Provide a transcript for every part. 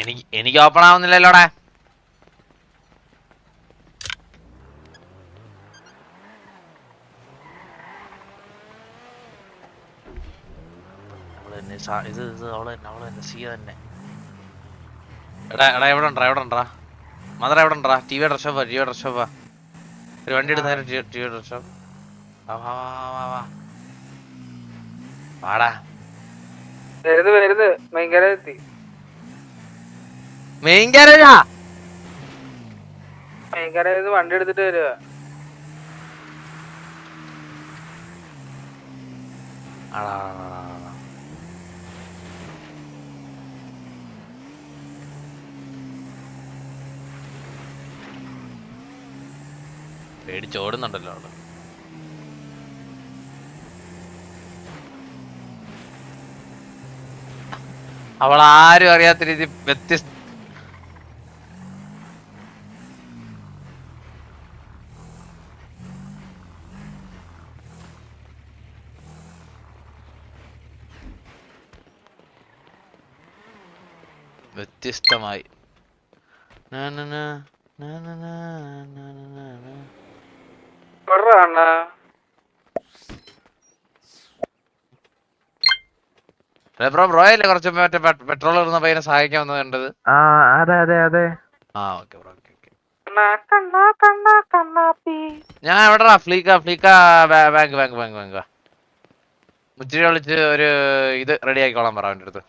എനിക്ക് എനിക്ക് ഓപ്പൺ ആവുന്നില്ലല്ലോടാ. അവൾ തന്നെ സാ- ഇത് ഇത് അവൾ തന്നെ അവൾ തന്നെ സിയ തന്നെ. എടാ എടാ എവിടെ ഉണ്ടാ എവിടെ ഉണ്ടാ മദർ എവിടെ ഉണ്ടാ T V dress T V. Dress ഒരു വണ്ടി എടുത്താലും ടി വി വാ വാടാ. വരുന്നത് ഭയങ്കര എത്തി. മെയിൻ കാരേജാ മെയിൻ വണ്ടി എടുത്തിട്ട് വരുക. പേടിച്ചോടുന്നുണ്ടല്ലോ അവിടെ. അവൾ ആരും അറിയാത്ത രീതി വ്യത്യസ്ത വ്യത്യസ്തമായി. ബ്രോ ബ്രോയല്ലേ കുറച്ച് മറ്റേ പെട്രോൾ ഇടുന്ന പയ്യനെ സഹായിക്കാൻ വന്നത് കണ്ടത്? ആ അതെ അതെ അതെ. ആ ഓക്കെ ബ്രോ ഞാൻ എവിടെടാ? ഫ്ലീക്ക ഫ്ലീക്ക ബാങ്ക് ബാങ്ക് ബാങ്ക് ബാങ്ക് മുച്ചിരി വിളിച്ച് ഒരു ഇത് റെഡി ആക്കിക്കോളാൻ പറ അവന്റെ അടുത്ത്.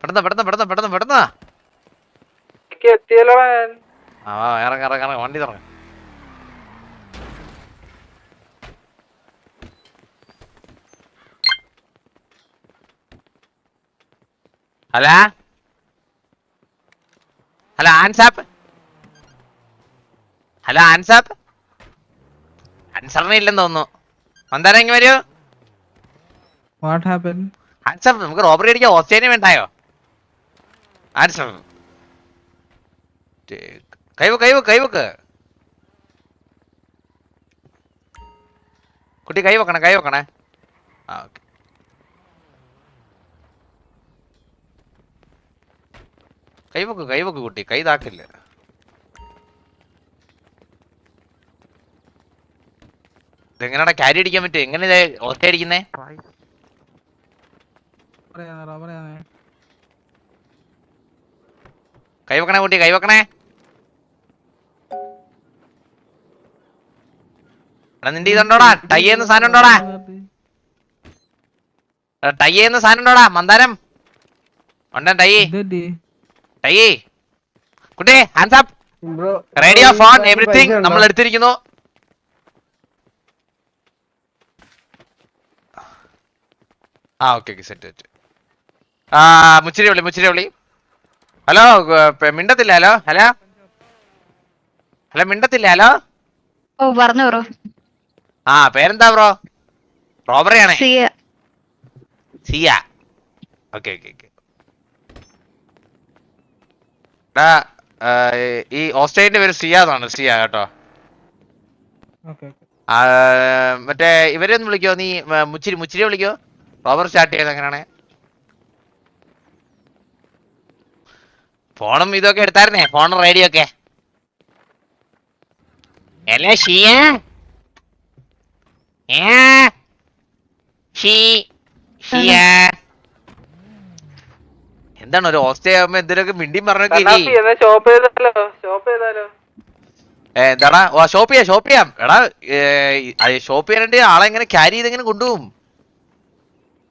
പെട്ടെന്ന് പെട്ടെന്ന് പെട്ടെന്ന് പെട്ടെന്ന് പെട്ടെന്ന്. എത്തിയല്ലോ ആ വാ, ഇറങ്ങ് ഇറങ്ങ് ഇറങ്ങ് വണ്ടി തുറങ്ങ hello? Hello hands up? Hello hands up? ആൻസറിനെ ഇല്ലെന്ന് തോന്നുന്നു. മന്ദാരം വരൂ? വാട്ട് ഹാപ്പൻ ആൻസർ നമുക്ക് റോബറി അടിക്കാൻ ഓസ്ട്രേലിയ വേണ്ടായോ? ആൻസർ കൈവക്ക് കൈവക്ക് കൈവക്ക്. കുട്ടി കൈ വെക്കണേ കൈ വെക്കണേ ആ ഓക്കെ. കൈവക്ക് കൈ വെക്ക് കുട്ടി കൈ താക്കില്ല. ഇതെങ്ങനെയാടാ ക്യാരി അടിക്കാൻ പറ്റും എങ്ങനെ ഒറ്റ അടിക്കുന്നേ? പറയാ പറയാ കൈ വെക്കണേ കുട്ടി കൈവക്കണേ. എടാ നിന്റെ ഇതുണ്ടോടാ? ടൈ ചെയ്യുന്ന സാധനം ഉണ്ടോടാ? എടാ, ടൈ ചെയ്യുന്ന സാധനം ഉണ്ടോടാ? മന്ദാരം. ഉണ്ടോ ടൈ? ടൈ. കുട്ടി hands up bro radio phone everything നമ്മൾ എടുത്തിരിക്കുന്നു. ആ ഓക്കെ ഓക്കെ സെറ്റ് സെറ്റ് ആ മുച്ചിരി വിളി മുച്ചിരി വിളി ഹലോ മിണ്ടത്തില്ല? Hello hello? ഹലോ മിണ്ടത്തില്ല? ഹലോ? ഓ പറഞ്ഞു ബ്രോ. ആ പേരെന്താ ബ്രോ? റോബറി ആണേ സിയ. സിയ. Okay okay okay. ഈ ഓസ്ട്രേലിയന്റെ പേര് സിയ എന്നാണ് സിയ കേട്ടോ. മറ്റേ ആ, മറ്റേ ഇവരൊന്ന് വിളിക്കോ? നീ മുച്ചിരി മുച്ചിരി വിളിക്കോ? റോബർ സ്റ്റാർട്ട് ചെയ്ത് എങ്ങനെയാണ്? ഫോണും ഇതൊക്കെ എടുത്തായിരുന്നേ. ഫോണും റേഡിയോ ഒക്കെ അല്ലേ ഷിയ. എന്താണ് ഒരു ഹോസ്റ്റേ ആകുമ്പോ എന്തിനൊക്കെ മിണ്ടി പറഞ്ഞൊക്കെ ഷോപ്പ് ചെയ്താലോ? ഷോപ്പ് ചെയ്താലോ? എന്താടാ? ഷോപ്പ് ചെയ്യാം ഷോപ്പ് ചെയ്യാം. എടാ ഷോപ്പ് ചെയ്യാനുണ്ട് ആളെ എങ്ങനെ ക്യാരി ചെയ്ത് എങ്ങനെ കൊണ്ടുപോകും.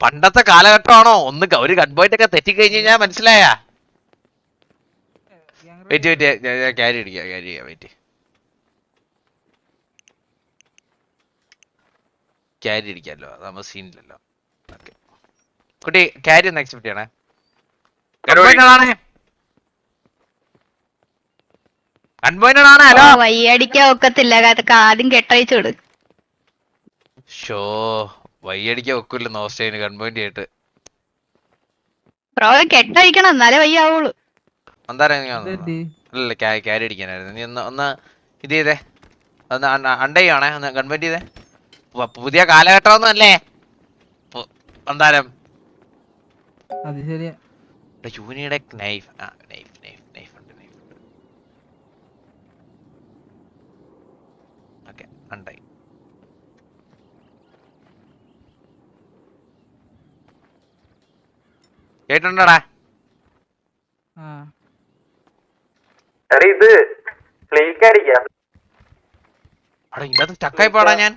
പണ്ടത്തെ കാലഘട്ടമാണോ? ഒന്ന് ഒരു ഗൺ പോയിന്റ് ഒക്കെ തെറ്റിക്കഴിഞ്ഞ് കഴിഞ്ഞാൽ മനസ്സിലായ. വെയിറ്റ് വെയിറ്റ് ഞാൻ ക്യാരി അടിക്കാം ക്യാരി ചെയ്യാം വെയിറ്റ് ക്യാരി അടിക്കാമല്ലോ അത് നമ്മൾ സീനില്ലല്ലോ ഓക്കെ കുട്ടി ക്യാരി ഒന്ന് അക്സെപ്റ്റ് ചെയ്യണേ. ഹലോ വയ്യടിക്കാൻ ഒക്കത്തില്ല ആദ്യം കെട്ടയച്ചു വിട്. ഷോ വയ്യടിക്കാൻ ഒക്കില്ല ആയിട്ട്. കെട്ടഴിക്കണം എന്നാലേ വയ്യാവുള്ളൂ. എന്തായാലും കാലഘട്ടം ഒന്നും അല്ലല്ല ക്യാരി അടിക്കാനായിരുന്നു. നീ ഒന്ന് ഒന്ന് ഇത് ചെയ്തേ. ഒന്ന് അണ്ടയാണേ ഒന്ന് ഗൺപോയിന്റ് ചെയ്തേ. പു- പുതിയ കാലഘട്ടമൊന്നും അല്ലേ എന്തായാലും അത് ശരിയാ. യൂനിയുടെ നൈഫ് ആ നൈഫ് നൈഫ് നൈഫ് ഉണ്ട് നൈഫ് ഉണ്ട്. ഓക്കെ ഉണ്ടായി കേട്ടുണ്ടോടാ ആ. എടാ ഇത് ഫ്ലീക്ക് അടിക്കാം. അവിടെ ഇതിനകത്ത് സ്റ്റക്കായി പോടാ ഞാൻ.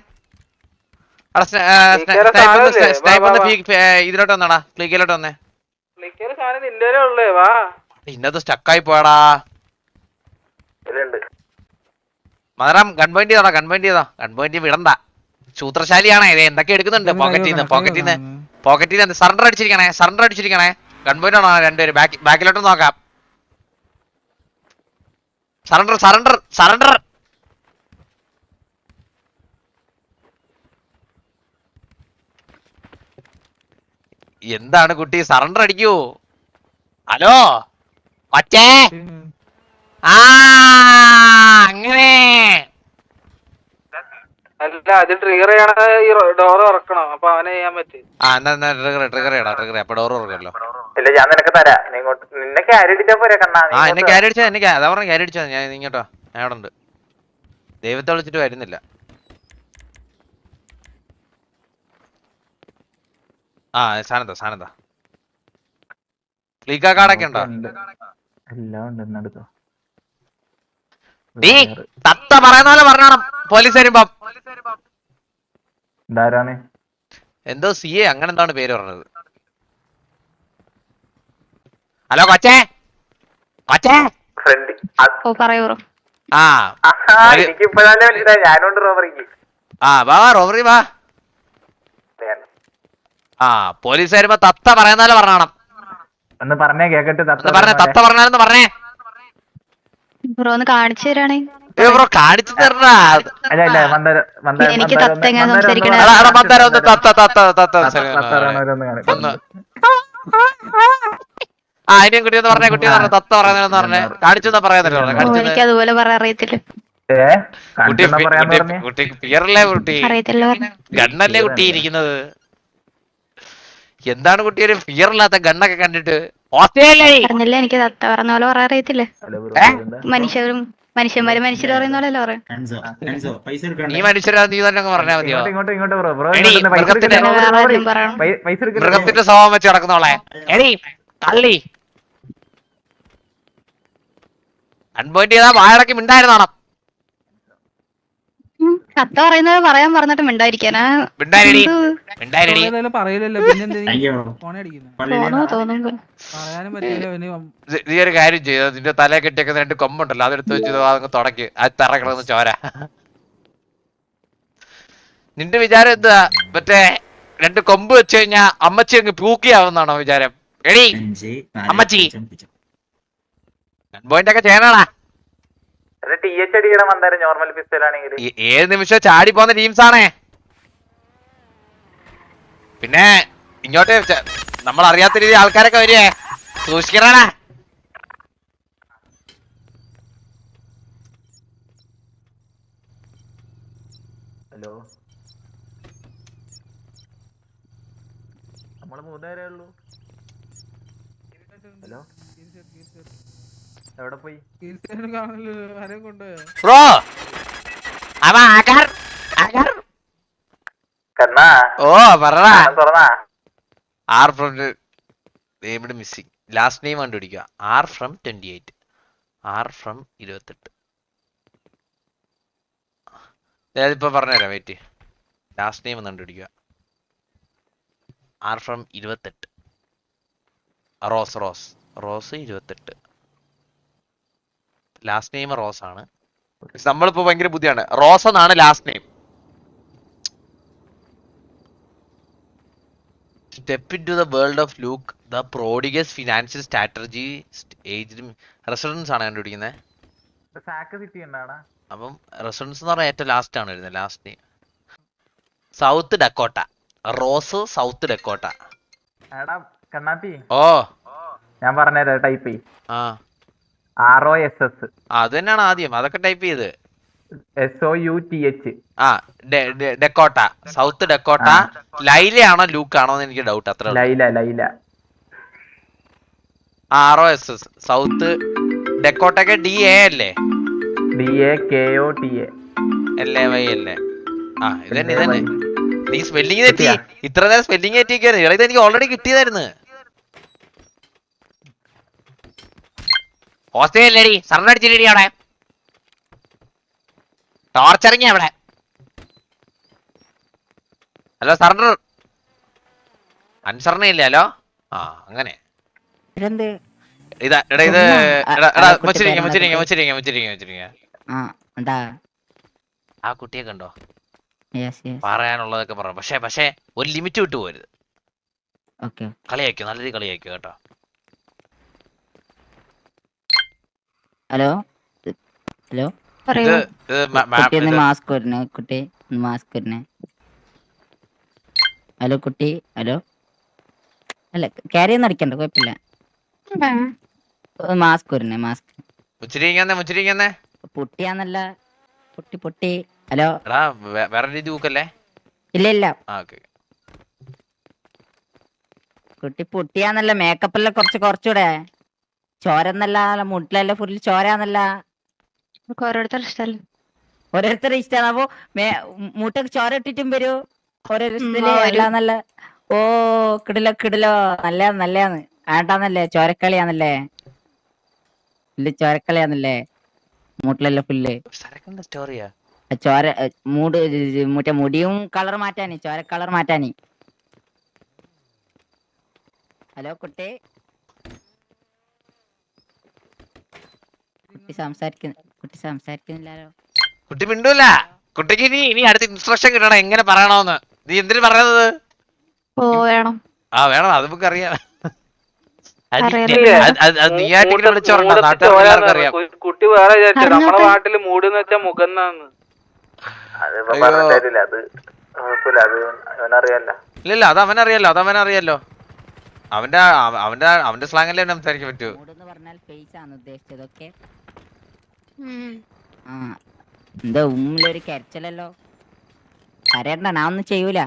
ഇതിലോട്ട് വന്നാടാ ക്ലിക്കിലോട്ട് വന്നേ. സ്റ്റക്കായി പോടാ. മദറാം ഗൺ പോയിന്റ് ചെയ്തോടാ ഗൺ പോയിന്റ് ചെയ്തോ. ഗൺ പോയിന്റ് വിടണ്ട. സൂത്രശാലിയാണേ ഇത് എന്തൊക്കെ എടുക്കുന്നുണ്ട്. ഇതൊന്ന് പോക്കറ്റിൽ നിന്ന് പോക്കറ്റിൽ നിന്ന് പോക്കറ്റിൽ നിന്ന് സറണ്ടർ അടിച്ചിരിക്കണേ സറണ്ടർ അടിച്ചിരിക്കണേ. ഗൺ പോയിന്റ് ആണോ? രണ്ടുപേര് ബാക്ക് ബാക്കിലോട്ട് നോക്കാം. സറണ്ടർ സറണ്ടർ സറണ്ടർ എന്താണ് കുട്ടി? സറണ്ടർ അടിക്കൂ. ഹലോ? മറ്റേ? ആ അങ്ങനെ. അല്ല അത് ട്രിഗർ ഈ ഡോർ തുറക്കണോ? അപ്പൊ അവനെ ചെയ്യാൻ പറ്റും. ആ എന്നാ എന്നാ ട്രിഗർ ട്രിഗർ ചെയ്യടാ ട്രിഗർ അപ്പൊ ഡോർ തുറക്കല്ലോ. ഇല്ല ഞാൻ നിനക്ക് തരാം. നീ ഇങ്ങോട്ട് നിന്നെ ക്യാരി അടിച്ചാ പോരെ കണ്ണാ ആ എന്നെ ഇങ്ങോട്ട് ക്യാരി അടിച്ചാ എന്നെ ക്യാ- അതാ പറഞ്ഞ ക്യാരി അടിച്ചാ ഞാൻ ഇങ്ങോട്ടോ ഞാൻ അവിടെ ഉണ്ട്. ദൈവത്തെ വിളിച്ചിട്ട് വരുന്നില്ല. ആ സാനന്ത സാനന്ത ക്ലീക്കാ കാർഡൊക്കെ ഉണ്ടോ? എല്ലാം ഉണ്ട് എന്നെടുത്തോ നീ തത്ത പറയുന്ന പോലെ പറഞ്ഞോണം. പോലീസ് വരുമ്പം. എന്തോ സി എ അങ്ങനെ എന്താണ് പേര് പറഞ്ഞത്? ഹലോ കൊച്ചേ? കൊച്ചേ? ഓ പറയൂ ആ. ഞാനുണ്ട് റോബറിക്ക്. ആ വാ വാ റോബറി വാ. ആ പോലീസ് വരുമ്പോ തത്ത പറയുന്ന പോലെ പറഞ്ഞോണം. ഒന്ന് പറഞ്ഞേ കേക്കട്ടെ തത്ത പറഞ്ഞേ തത്ത പറഞ്ഞാലെന്ന് പറഞ്ഞേ. ബ്രോ ഒന്ന് കാണിച്ചു തരാണേ. ബ്രോ കാണിച്ചു തരണ അല്ല ഇല്ല മന്ദാര മന്ദാര എനിക്ക് തത്ത എങ്ങനെ സംസാരിക്കണേ. ഒന്ന് തത്ത തത്ത തത്ത ഒന്ന് ഒന്ന്. ആ ഇനിയും കുട്ടി ഒന്ന് പറഞ്ഞേ കുട്ടി ഒന്ന് തത്ത പറയുന്നതെന്ന് പറഞ്ഞേ. കാണിച്ചു പറയാന്നല്ലോ പറഞ്ഞേ ഓ കാണിച്ചു എനിക്ക് അതുപോലെ പറയാൻ അറിയത്തില്ല കുട്ടി പിയറല്ലേ ഗണ്ണല്ലേ കുട്ടി ഇരിക്കുന്നത്? എന്താണ് കുട്ടി ഒരു ഫിയർ ഇല്ലാത്ത ഗണ്ണൊക്കെ കണ്ടിട്ട്? പറഞ്ഞില്ല? എനിക്ക് തത്ത പറഞ്ഞ പോലെ പറയാൻ അറിയത്തില്ല? മനുഷ്യരും മനുഷ്യന്മാര് മനുഷ്യർ പറയുന്ന പോലെയല്ലേ പറയാം? അൻസോ അൻസോ നീ മനുഷ്യരാ നീ തന്നെ പറഞ്ഞാ മതിയോ? ഇങ്ങോട്ട് ഇങ്ങോട്ട് ഇങ്ങോട്ട് ബ്രോ ബ്രോ പൈസ മൃഗത്തിന്റെ- സ്വഭാവം വെച്ച് കിടക്കുന്നോളെ എടി കള്ളി അൺപോയിന്റ് ചെയ്താ വായടക്കി മിണ്ടായിരുന്നാണോ. ഉം, തത്ത പറയുന്നത് പറയാൻ പറഞ്ഞിട്ട് മിണ്ടായിരിക്കാനാ. മിണ്ടായിരടി. പറയില്ലല്ലോ. പിന്നെ നീ ഒരു കാര്യം ചെയ്തു നിന്റെ തല കെട്ടിയേക്കുന്ന രണ്ട് കൊമ്പുണ്ടല്ലോ. അതെടുത്ത് വെച്ച് തുടക്കി. അത് തറ കിടന്ന് ചോര. നിന്റെ വിചാരം എന്താ? മറ്റേ രണ്ട് കൊമ്പ് വെച്ച് കഴിഞ്ഞാ അമ്മച്ചി അങ്ങ് പൂക്കിയാവുന്നാണോ വിചാരം? എടി അമ്മച്ചി. പോയിന്റ് ഒക്കെ ചെയ്യണടാ. ടി എച്ച് അടിക്കണം മന്ദാരം നോർമൽ പിസ്റ്റൽ ആണെങ്കിൽ ഈ- ഏത് നിമിഷം ചാടി പോകുന്ന ടീംസ് ആണേ. പിന്നെ ഇങ്ങോട്ട് നമ്മൾ അറിയാത്ത രീതി ആൾക്കാരൊക്കെ വരുവേ സൂക്ഷിക്കണേ ഹലോ? നമ്മൾ മൂന്നേരേ ഉള്ളൂ. ഹലോ? എവിടെ പോയി? ബ്രോ അവ ആകാർ ആകാർ കണ്ണാ. ഓ പറടാ. ആർ ഫ്രം ലാസ്റ്റ് നെയിം കണ്ടുപിടിക്കുക. R from twenty eight. R from ഇരുപത്തെട്ട്. ഞാനിപ്പോ പറഞ്ഞുതരാം വെയിറ്റ് ലാസ്റ്റ് നെയിം ഒന്ന് കണ്ടുപിടിക്കുക. ആർ ഫ്രം ഇരുപത്തെട്ട്. Rose Rose. റോസ് ഇരുപത്തെട്ട്. ലാസ്റ്റ് നെയിം റോസ് ആണ്. നമ്മളിപ്പോ ഭയങ്കര ബുദ്ധിയാണ്. റോസ് എന്നാണ് last name step in to the world of Luke the prodigious financial strategy aged residence ആണ് കണ്ടുപിടിക്കുന്നത് അപ്പം റെസിഡൻസ് എന്ന് പറഞ്ഞാൽ ഏറ്റവും ലാസ്റ്റ് ആണ് വരുന്നത് last name South Dakota Rose South Dakota കണ്ണാപ്പി. ഓ. ഞാൻ പറഞ്ഞുതരാം ടൈപ്പ് ആ. ആർ ഒ എസ് എസ് അത് തന്നെയാണ് ആദ്യം? അതൊക്കെ ടൈപ്പ് ചെയ്ത്. S O U T H ആ ഡെ- ഡെ- സൗത്ത് ഡെക്കോട്ട. ലൈല ആണോ ലൂക്ക് ആണോ എന്ന് എനിക്ക് ഡൗട്ട് അത്ര Laila Laila. R O S S South ഡെക്കോട്ടൊക്കെ D A അല്ലേ? D A K O T A L A Y അല്ലേ ആ ഇതന്നെ ഇതന്നെ. നീ സ്പെല്ലിംഗ് തെറ്റി ഇത്ര നേരം സ്പെല്ലിംഗ് തെറ്റിയൊക്കെയാണ് ഇളയത് എനിക്ക് ഓൾറെഡി കിട്ടിയതായിരുന്നു. ഹോസ്റ്റലല്ലേടി സർണ അടിച്ചില്ലടി അവിടെ. ടോർച്ചറിങ്ങി അവിടെ. ഹലോ സർണർ ഇല്ല ഹലോ? ആ അങ്ങനെ. ഇതാ എടാ ഇത് ആ കുട്ടിയൊക്കെ കുട്ടിയെ കണ്ടോ പറയാനുള്ളതൊക്കെ പറഞ്ഞു പക്ഷേ പക്ഷേ ഒരു ലിമിറ്റ് വിട്ടു പോരുത് കളിയാക്കോ നല്ല രീതി കളിയാക്കോ കേട്ടോ. ഹലോ? ഹലോ? കുട്ടി ഒന്ന് മാസ്ക് വരണേ കുട്ടി ഒന്ന് മാസ്ക് വരണേ ഹലോ കുട്ടി ഹലോ? അല്ല ക്യാരി ഒന്നും അടിക്കണ്ട കുഴപ്പമില്ല മാസ്ക് വരണേ മാസ്ക് പൊട്ടിയാന്നല്ല. പൊട്ടി പൊട്ടി. ഹലോ? വേറെ രീതി ഊക്കല്ലേ ഇല്ല ഇല്ല. കുട്ടി പൊട്ടിയാന്നല്ല മേക്കപ്പ് എല്ലാം കുറച്ച് കുറച്ചുകൂടെ. ചോരന്നല്ല മുട്ടിലല്ല ഫുൾ ചോരാന്നല്ല. നമുക്ക് ഓരോരുത്തർ ഇഷ്ടമല്ലേ ഓരോരുത്തരുടെ ഇഷ്ടമാണ് അപ്പൊ മൂട്ടക്ക് ചോര ഇട്ടിട്ടും വരൂ നല്ല ഓ കിടലോ കിടലോ. നല്ല നല്ലയാന്ന്. ആണ്ടാന്നല്ലേ ചോരക്കളിയാന്നല്ലേ? ഫുള്ള് ചോരക്കളിയാന്നല്ലേ? മൂട്ടിലല്ല ഫുള്ള്. സ്റ്റോറിയാ. ചോര മൂട് മറ്റേ മുടിയും കളർ മാറ്റാനി ചോര കളർ മാറ്റാനി. ഹലോ കുട്ടി. കുട്ടി സംസാരിക്കുന്നു കുട്ടി സംസാരിക്കുന്നില്ലല്ലോ. കുട്ടി മിണ്ടൂല. കുട്ടിക്ക് ഇനി ഇനി അടുത്ത ഇൻസ്ട്രക്ഷൻ കിട്ടണം. എങ്ങനെ പറയണോന്ന്. നീ എന്തിനു പറയുന്നത് ഓ വേണം ആ വേണം. അത് നമുക്ക് അറിയാം. കുട്ടി വേറെ വിചാരിച്ചു. നമ്മുടെ മുഖന്നാന്ന്. അത് അവനറിയാലോ. ഇല്ലില്ല അത് അവനറിയാലോ. അത് അവനറിയാലോ. അവന്റെ അവന്റെ അവന്റെ സ്ലാങ്ങല്ലേ സംസാരിക്കാൻ പറ്റൂ. പറഞ്ഞാൽ ഫേസ് ആണ് ഉദ്ദേശിച്ചത്. ഓക്കെ. ആ എന്താ ഉമ്മിലൊരു കരച്ചലല്ലോ. കരയണ്ട ഞാൻ ഒന്നും ചെയ്യൂല.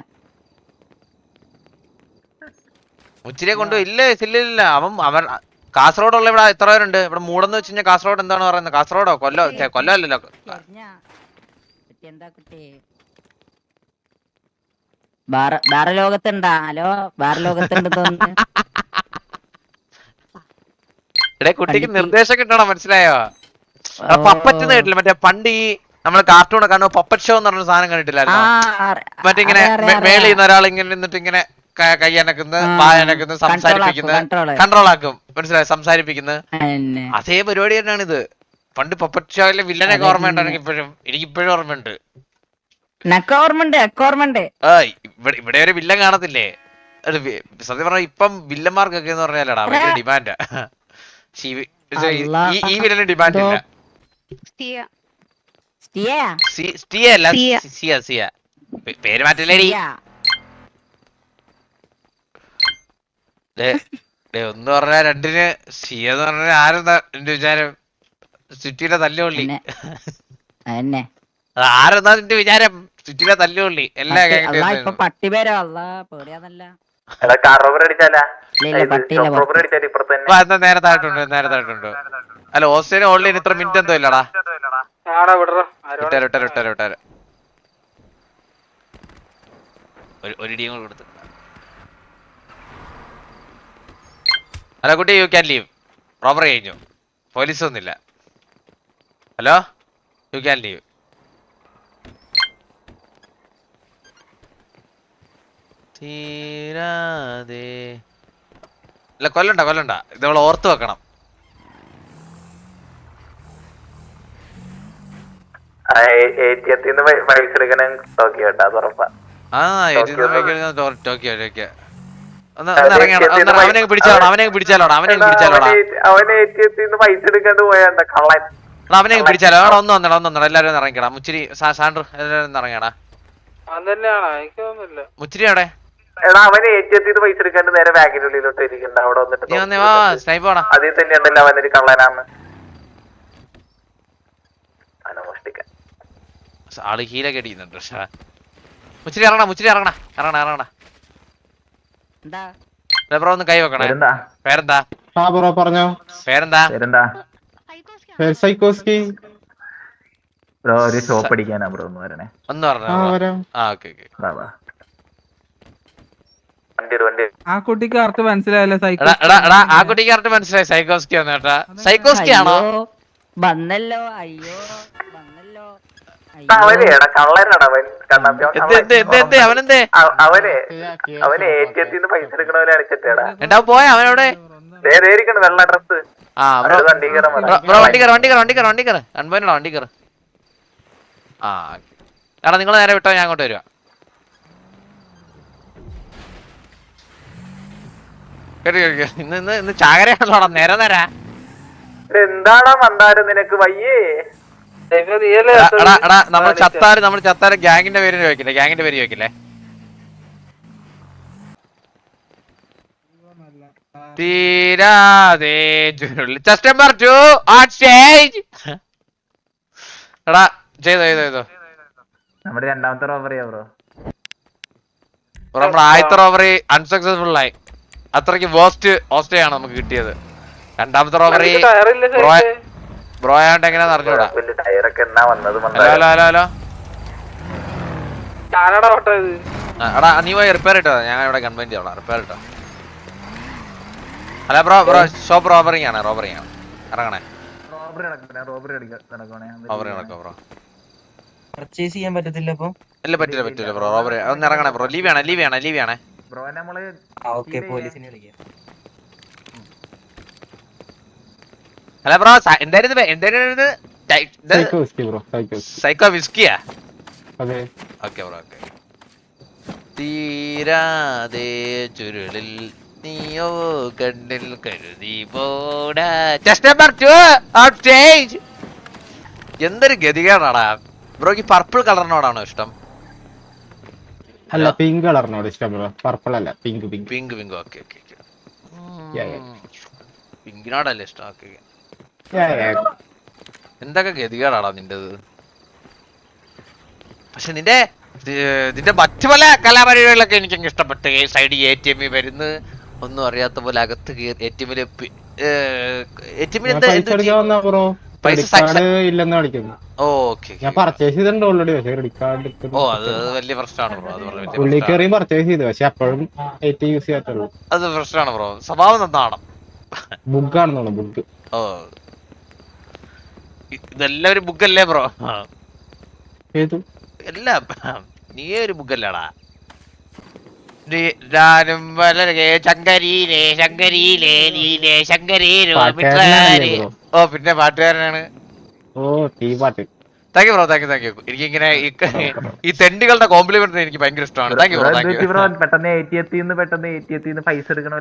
ഉച്ചിരിയെ കൊണ്ടുപോയില്ല ഇല്ല ഇല്ല ഇല്ല അവൻ അവൻ കാസർഗോഡുള്ള ഇവിടെ എത്ര പേരുണ്ട്? ഇവിടെ മൂടെന്ന് വെച്ച് കഴിഞ്ഞാൽ കാസർഗോഡ് എന്താണ് പറയുന്നത്? കാസർഗോഡോ? കൊല്ലോ ഛെ, കൊല്ലം അല്ലല്ലോ? കുട്ടി എന്താ കുട്ടി? വേറെ വേറെ ലോകത്തുണ്ടാ? ഹലോ വേറെ ലോകത്തുണ്ട് തോന്നുന്നു. ഇവിടെ കുട്ടിക്ക് നിർദ്ദേശം കിട്ടണം? മനസ്സിലായോ? പപ്പറ്റ് കേട്ടില്ല? മറ്റേ പണ്ട് ഈ നമ്മൾ കാർട്ടൂൺ കാണുമ്പോ പപ്പറ്റ് ഷോ എന്ന് പറഞ്ഞ സാധനം അറി- മറ്റേ ഇങ്ങനെ മേളിൽ നിന്ന് ഒരാൾ ഇങ്ങനെ നിന്നിട്ട് ഇങ്ങനെ ക- കൈ അനക്കുന്നു പായ വായ അനക്കുന്നു സംസാരിപ്പിക്കുന്നു കൺട്രോൾ ആക്കും. മനസ്സിലായി? സംസാരിപ്പിക്കുന്നു. അതന്നെ. അതേ പരിപാടി തന്നെയാണ് ഇത് പണ്ട് പപ്പറ്റ് ഷോയിലെ വില്ലനൊക്കെ. ഓർമ്മയുണ്ട് ഇപ്പോഴും എനിക്ക് ഇപ്പോഴും ഓർമ്മയുണ്ട്. ഒക്കെ ആ ഇവിടെ ഇവിടെ ഒരു വില്ലൻ കാണത്തില്ലേ? സത്യം പറഞ്ഞ ഇപ്പം വില്ലന്മാർക്കൊക്കെ എന്ന് പറഞ്ഞാലടാ ഭയങ്കര ഡിമാൻഡാ ഈ വില്ലന് ഡിമാൻഡ് ഇല്ല. സ്റ്റിയയാ? സി- സ്റ്റിയ അല്ല സിയ. സി- സിയ സിയ പേ- പേര് മാറ്റില്ലേടി സ്റ്റിയ. ദേ, ദേ, ഒന്ന് പറഞ്ഞ രണ്ടിന് സിയ എന്ന് പറഞ്ഞ ആരെന്താ എന്റെ വിചാരം സിറ്റിയുടെ തല്ലുകൊള്ളി അതന്നെ. അതന്നെ അത് ആരെന്താ നിന്റെ വിചാരം സിറ്റിയുടെ തല്ലുകൊള്ളി എല്ലാ പട്ടി- ന്റെയും ഇപ്പൊ പട്ടി പേരോ? അല്ല പേടിയാന്നല്ല. എടാ കാർറോബർ അടിച്ചാലാ. ഇല്ല ഇല്ല പട്ടിയില്ല റോബർ അടിച്ചാൽ ഇപ്പുറത്ത് തന്നെ. അപ്പൊ അല്ല ഓസ്ട്രേലിയ ഓൺലൈൻ ഇത്ര മിനിറ്റ് എന്തോ ഇല്ലടാ. ഒരു കൂടെ കൊടുത്ത്. ഹലോ കുട്ടി യു ക്യാൻ ലീവ് റോബർ കഴിഞ്ഞു. പോലീസ് ഒന്നുമില്ല. ഹലോ? യു ക്യാൻ ലീവ് തീരാതെ. അല്ല കൊല്ലണ്ട കൊല്ലണ്ട. ഇത് നമ്മൾ ഓർത്ത് വെക്കണം. ഏറ്റിയത്തിന്ന് പൈസ എടുക്കണേ നോക്കി കേട്ടാ അത് ഉറപ്പാ ആ ടോക്കിയോ ടോക്കിയോ. ടോക്കിയോ അവനെ പിടിച്ചാലോടാ അവനെ പിടിച്ചാലോടാ അവനെ പിടിച്ചാലോടാ. അവനെ പൈസ എടുക്കാണ്ട് പോയാണ്ട കള്ളൻ. അവനെ പിടിച്ചാലോ? അവിടെ ഒന്ന് വന്നടാ ഒന്ന് വന്നടാ എല്ലാവരും ഇറങ്ങിക്കടാ. മുച്ചിരി സാൻഡ്രു എല്ലാവരും ഒന്ന് ഇറങ്ങിയടാ. മുച്ചിരി അവിടെ പൈസ എടുക്കാണ്ട് നേരെ ബാഗിന്റെ ഉള്ളിലോട്ട് ഇരിക്കണ്ട. അവിടെ വന്നിട്ട് സ്നൈപ്പ് ആടാ അതിൽ തന്നെ ഉണ്ടല്ലോ അവനൊരു കള്ളനാന്ന് അവനെ മോഷ്ടിക്കാൻ ആൾ ഹീലൊക്കെ അടിക്കുന്നുണ്ട്. പക്ഷേ മുച്ചിരി ഇറങ്ങണ മുച്ചിരി ഇറങ്ങണ ഇറങ്ങണ ഇറങ്ങണ. ബ്രോ ഒന്ന് കൈ വെക്കണേ. പേരെന്താ? ആ ബ്രോ പറഞ്ഞോ. പേരെന്താ? പേരെന്താ? സൈക്കോസ്കി. ബ്രോ ഒരു ഷോപ്പ് അടിക്കാനാ ബ്രോ ഒന്ന് വരണേ. ഒന്ന് ആ ആ ഓക്കെ ഓക്കെ. വാ വാ. വണ്ടി വണ്ടി. ആ കുട്ടിക്ക് അർത്ഥം മനസ്സിലായല്ലോ സൈക്കിൾ എടാ എടാ എടാ ആ കുട്ടിക്ക് കറക്റ്റ് മനസ്സിലായി സൈക്കോസ്കി സൈക്കോസ്കി ആണോ? വന്നല്ലോ അയ്യോ. അവനെ. അവനെ പൈസ എടുക്കണ അടിച്ചിട്ടേടാ പോയ അവനവിടെ ദേ ദേ ഇരിക്കണ് വെള്ള ഡ്രസ് ആ ബ്രോ വണ്ടി കയറാൻ ബ്രോ ബ്രോ വണ്ടി കയറ് വണ്ടി കയറ് വണ്ടി കയറ് വണ്ടി കയറ്. അൻപതിനാ വണ്ടി കയറ്. ആ എടാ നിങ്ങൾ നേരെ വിട്ടോ ഞാൻ അങ്ങോട്ട് വരുവാ കേറി കേറി കേറി. ഇന്ന് ഇന്ന് ഇന്ന് ചാകരയാണല്ലോടാ നേരെ നേരാ. എന്താടാ മന്ദാരം നിനക്ക്? വയ്യേ. നമ്മൾ ചത്താൽ നമ്മൾ ചത്താൽ ഗ്യാങ്ങിന്റെ പേര് ചോദിക്കില്ലേ? ഗ്യാങ്ങിന്റെ പേര് ചോദിക്കില്ലേ? തീരാതെ just number two on stage. എടാ ചെയ്തോ ചെയ്തോ ചെയ്തോ. നമ്മുടെ രണ്ടാമത്തെ റോബറിയാ ബ്രോ ബ്രോ നമ്മുടെ ആദ്യത്തെ റോബറി അൺസക്സസ്ഫുൾ ആയി. അത്രയ്ക്ക് വേസ്റ്റ് ആണ് നമുക്ക് കിട്ടിയത്. രണ്ടാമത്തെ റോബറി ബ്രോ ആയോണ്ട് എങ്ങനെ അറിഞ്ഞൂടാ. ഹലോ ഹലോ ഹലോ എടാ നീ പോയി റിപ്പയർ ഇട്ടോ. ഞാൻ ഇവിടെ കൺവെന്റ് ചെയ്തോളാം റിപ്പയർ ഇട്ടോ. അല്ല ബ്രോ ബ്രോ ഷോപ്പ് റോബറിംഗ് ആണ് റോബറിംഗ് ആണ്. ഇറങ്ങണേ. റോബറി നടക്കോ ബ്രോ പർച്ചേസ് ചെയ്യാൻ പറ്റത്തില്ല അപ്പൊ ഇല്ല പറ്റില്ല പറ്റില്ല ബ്രോ റോബറി ഒന്ന് ഇറങ്ങണേ ബ്രോ ലീവ് ആണ് ലീവ് ആണ് ലീവ് ആണ് ബ്രോ നമ്മൾ ഓക്കേ ഓക്കെ പോലീസിനെ വിളിക്കാം. അല്ല ബ്രോ എന്തായിരുന്നു എന്തായിരുന്നു സൈക്കോ വിസ്കിയാ ഓക്കെ ബ്രോ ഓക്കെ തീരാതെ ചുരുളിൽ നീയോ കണ്ണിൽ കരുതി പോടാ. Just number two on stage എന്തൊരു ഗതികേടാടാ. ബ്രോക്ക് പർപ്പിൾ കളറിനോടാണോ ഇഷ്ടം? അല്ല പിങ്ക് കളറിനോട് ഇഷ്ടം ബ്രോ പർപ്പിൾ അല്ല pink pink pink pink okay okay. പിങ്കിനോടല്ലേ ഇഷ്ടം? ഓക്കെ. എന്തൊക്കെ ഗതികേടാടാ നിന്റേത്? പക്ഷെ നിന്റെ നിന്റെ മറ്റു പല കലാപരിപാടികളൊക്കെ എനിക്ക് ഇഷ്ടപ്പെട്ടു. സൈഡിൽ എ ടി എമ്മിൽ വരുന്ന് ഒന്നും അറിയാത്ത പോലെ അകത്ത് എ ടി എമ്മിൽ എ ടി എമ്മിൽ വലിയ പ്രശ്നമാണ് ബ്രോ. അത് പ്രശ്നമാണ്. ബ്രോ. സ്വഭാവം നന്നാണ് ബുക്ക് ആണെന്നാണ് ബുക്ക് ഓ ഇതെല്ലാം ഒരു ബുക്കല്ലേ ബ്രോ? ഏതു? എല്ലാം. നീ ഒരു ബുക്കല്ലടാ. നീ- ഞാനും വളരെ ശങ്കരീലേ ശങ്കരീലേ നീലെ ശങ്കരീരോ ഓ പിന്നെ പാട്ടുകാരനാണ്. ഓ ടീ പാട്ട്. Thank you bro thank you thank you എനിക്കിങ്ങനെ ഈ- ഈ തെണ്ടികളുടെ കോംപ്ലിമെന്റ് എനിക്ക് ഭയങ്കര ഇഷ്ടമാണ്. Thank you bro thank you bro പെട്ടെന്ന് എ നിന്ന് എത്തിന്ന് പെട്ടെന്ന് എ നിന്ന് എത്തിന്ന് പൈസ എടുക്കണ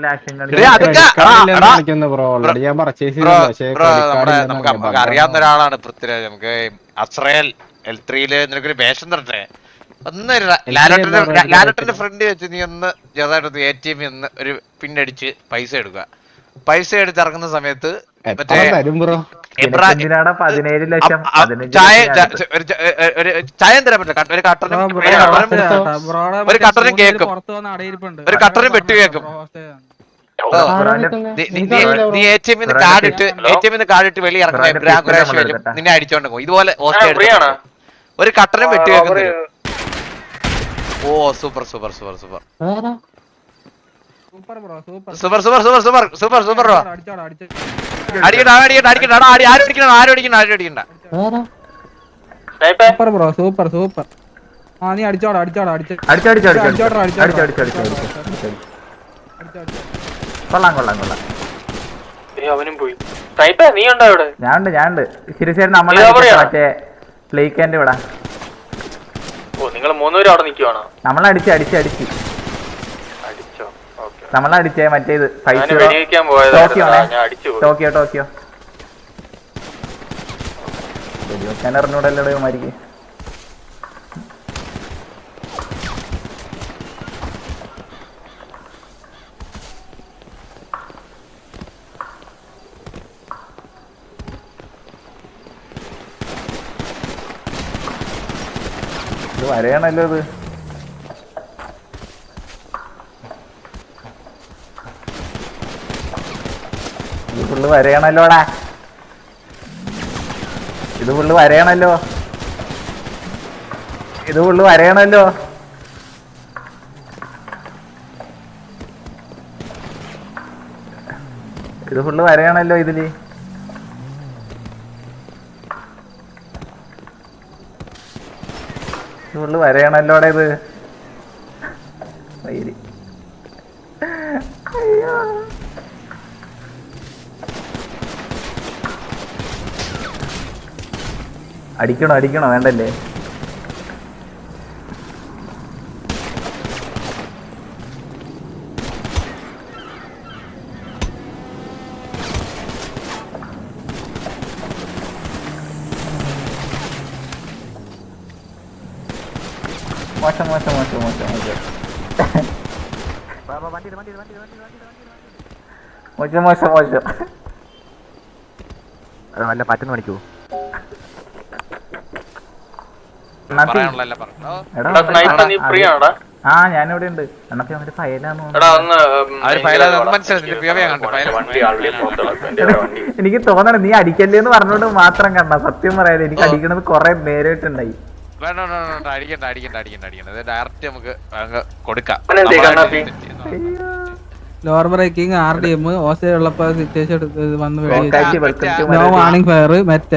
നമുക്ക് അറിയാവുന്ന ഒരാളാണ് പൃഥ്വിരാജ്. നമുക്ക് അസ്രയേൽ എൽ ത്രീയിൽ നിനക്കൊരു വേഷം തരട്ടെ? ഒന്ന് ലാലട്ടന്റെ ലാലേട്ടന്റെ ഫ്രണ്ട് വെച്ച് നീ ഒന്ന് ചെറുതായിട്ട് എ ടി എമ്മിൽ ഒന്ന് ഒരു പിന്നടിച്ച് പൈസ എടുക്കുക. പൈസ എടുത്ത് ഇറങ്ങുന്ന സമയത്ത് ബ്രോ പതിനേഴ് ലക്ഷം ചായ ചായ തരാൻ പറ്റില്ല ഒരു കട്ടനും ബ്രോ, ഒരു ബ്രോ, കട്ടനും അവസ്ഥ കേട്ടാ. ബ്രോടെ ഒരു മറ്റേ കട്ടനും മൂന്ന് പേര് കേക്കും. ഒരു കട്ടറിനും വെട്ടി കേക്കും. ബ്രോ? നീ- ബ്രോ. എ ടി എമ്മിന്ന് ബ്രോ, കാർഡ് ഇട്ട് ഹലോ? എ ടി എമ്മിന്ന് കാർഡ് ഇട്ട് വെളി ഇറങ്ങുന്ന നമ്മൾ വരും. നിന്നെ അടിച്ചോണ്ട് പോകും ഇതുപോലെ ഒരു കട്ടനും വെട്ടി കേൾക്കുന്നില്ല ഓ super super super super? Super bro super super super super super super bro അടിച്ചോടാ അടിച്ചോ അടിക്കണ്ട ആരും അടിക്കണ്ട ആരും ആരും അടിക്കണം ആരും അടിക്കണ്ട ആരും അടിക്കണ്ട? Super bro super super. ആ നീ അടിച്ചോടാ അടിച്ചോടാ അടിച്ചോ. കൊള്ളാം കൊള്ളാം കൊള്ളാം. അവനും പോയി. നീ ഉണ്ടോ ഇവിടെ ഞാൻ ഉണ്ട് ഞാൻ ഉണ്ട്. ശരിശേരി നമ്മളെ ഇതാ പറയാ. മറ്റേ പ്ലേക്കാന്റെ ഇവിടെ. ഓ നിങ്ങൾ മൂന്നുപേരും അവിടെ നിൽക്കുവാണോ നമ്മളടിച്ച് അടിച്ച് അടിച്ചോ. ഓക്കെ നമ്മളടിച്ചേ മറ്റേത് ഞാൻ പൈസ വെടിവെക്കാൻ ടോക്കിയോ അടിച്ചു ടോക്കിയോ ടോക്കിയോ. വെടിവെക്കാൻ അറിഞ്ഞൂടല്ലോ മാരിക്ക് ഇത് വരെയാണല്ലോ ഇത്. ഫുള്ള് വരയണല്ലോടാ. ഇത് ഫുള്ള് വരയണല്ലോ. ഇത് ഫുള്ള് വരയണല്ലോ. ഇത് ഫുള്ള് വരയണല്ലോ ഇതിൽ. ഇത് ഫുള്ള് വരയണല്ലോടെ ഇത് വൈരി അയ്യോ അടിക്കണോ അടിക്കണോ? വേണ്ടല്ലേ? മോശം മോശം മോശം മോശം മോശം. മോശം മോശം മോശം. നല്ല പറ്റുന്ന പണിക്കൂ? ആ ഞാനിവിടെ ഉണ്ട് എന്നൊക്കെ അവന്റെ ഫയലാന്ന് എനിക്ക് തോന്നണ. നീ അടിക്കല്ലേന്ന് പറഞ്ഞോണ്ട് മാത്രം കണ്ട സത്യം പറയാതെ എനിക്ക് അടിക്കണത് കൊറേ നേരിട്ടുണ്ടായി അടിക്കണ്ട അടിക്കണ്ട അടിക്കണ്ട ഡയറക്റ്റ് നമുക്ക് കൊടുക്കാം. Lower breaking R D M Australia ഉള്ളപ്പോ വന്ന് നോ വാണിംഗ് ഫയർ മെറ്റ.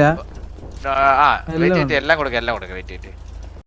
എല്ലാം കൊടുക്കാം എല്ലാം കൊടുക്കാം. Wait wait